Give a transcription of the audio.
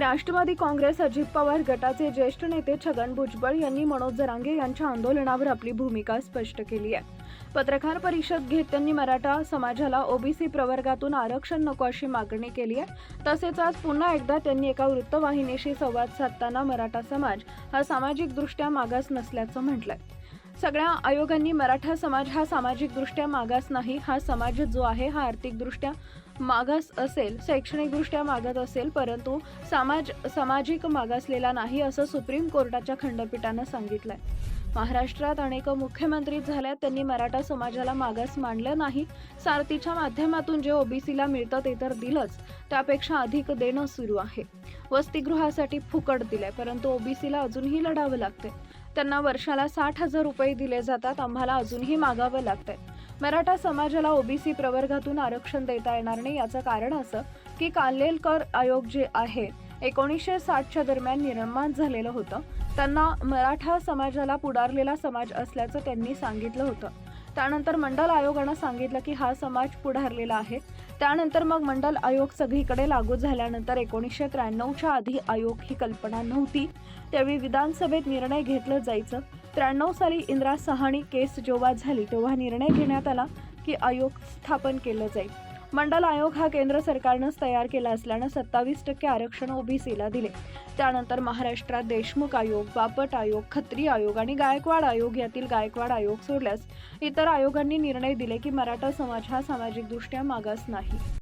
राष्ट्रवादी काँग्रेस अजित पवार गटाचे ज्येष्ठ नेते छगन भुजबळ यांनी मनोज जरांगे यांच्या आंदोलनावर आपली भूमिका स्पष्ट केली आहे. पत्रकार परिषद घेत त्यांनी मराठा समाजाला ओबीसी प्रवर्गातून आरक्षण नको अशी मागणी केली आहे. तसेच आज पुन्हा एकदा त्यांनी एका वृत्तवाहिनीशी संवाद साधताना मराठा समाज हा सामाजिकदृष्ट्या मागास नसल्याचं म्हटलंय. सगळ्या आयोगांनी मराठा समाज हा सामाजिकदृष्ट्या मागास नाही हा समाज जो आहे हा आर्थिकदृष्ट्या मागास असेल शैक्षणिकदृष्ट्या मागत असेल परंतु समाज सामाजिक मागासलेला नाही असं सुप्रीम कोर्टाच्या खंडपीठानं सांगितलंय. महाराष्ट्रात अनेक मुख्यमंत्री झाल्यात त्यांनी मराठा समाजाला मागास मानलं नाही. सारथीच्या माध्यमातून जे ओबीसीला मिळतं ते तर दिलंच त्यापेक्षा अधिक देणं सुरू आहे. वसतिगृहासाठी फुकट दिलंय परंतु ओबीसीला अजूनही लढावं लागतंय. त्यांना वर्षाला साठ हजार रुपये दिले जातात. आम्हाला अजूनही मागावं लागतंय. मराठा समाजाला ओबीसी प्रवर्गातून आरक्षण देता येणार नाही याचं कारण असं की कालेलकर आयोग जे आहे एकोणीसशे साठच्या दरम्यान निर्माण झालेलं होतं. त्यांना मराठा समाजाला पुढारलेला समाज असल्याचं त्यांनी सांगितलं होतं. त्यानंतर मंडल आयोगानं सांगितलं की हा समाज पुढारलेला आहे. त्यानंतर मग मंडल आयोग सगळीकडे लागू झाल्यानंतर एकोणीसशे त्र्याण्णवच्या आधी आयोग ही कल्पना नव्हती. त्यावेळी विधानसभेत निर्णय घेतलं जायचं. त्र्याण्णव साली इंदिरा सहाणी केस जेव्हा झाली तेव्हा निर्णय घेण्यात आला की आयोग स्थापन केलं जाईल. मंडल आयोग हा केंद्र सरकारनंच तयार केला असल्यानं सत्तावीस टक्के आरक्षण ओबीसीला दिले. त्यानंतर महाराष्ट्रात देशमुख आयोग बापट आयोग खत्री आयोग आणि गायकवाड आयोग यातील गायकवाड आयोग सोडल्यास इतर आयोगांनी निर्णय दिले की मराठा समाज हा सामाजिकदृष्ट्या मागास नाही.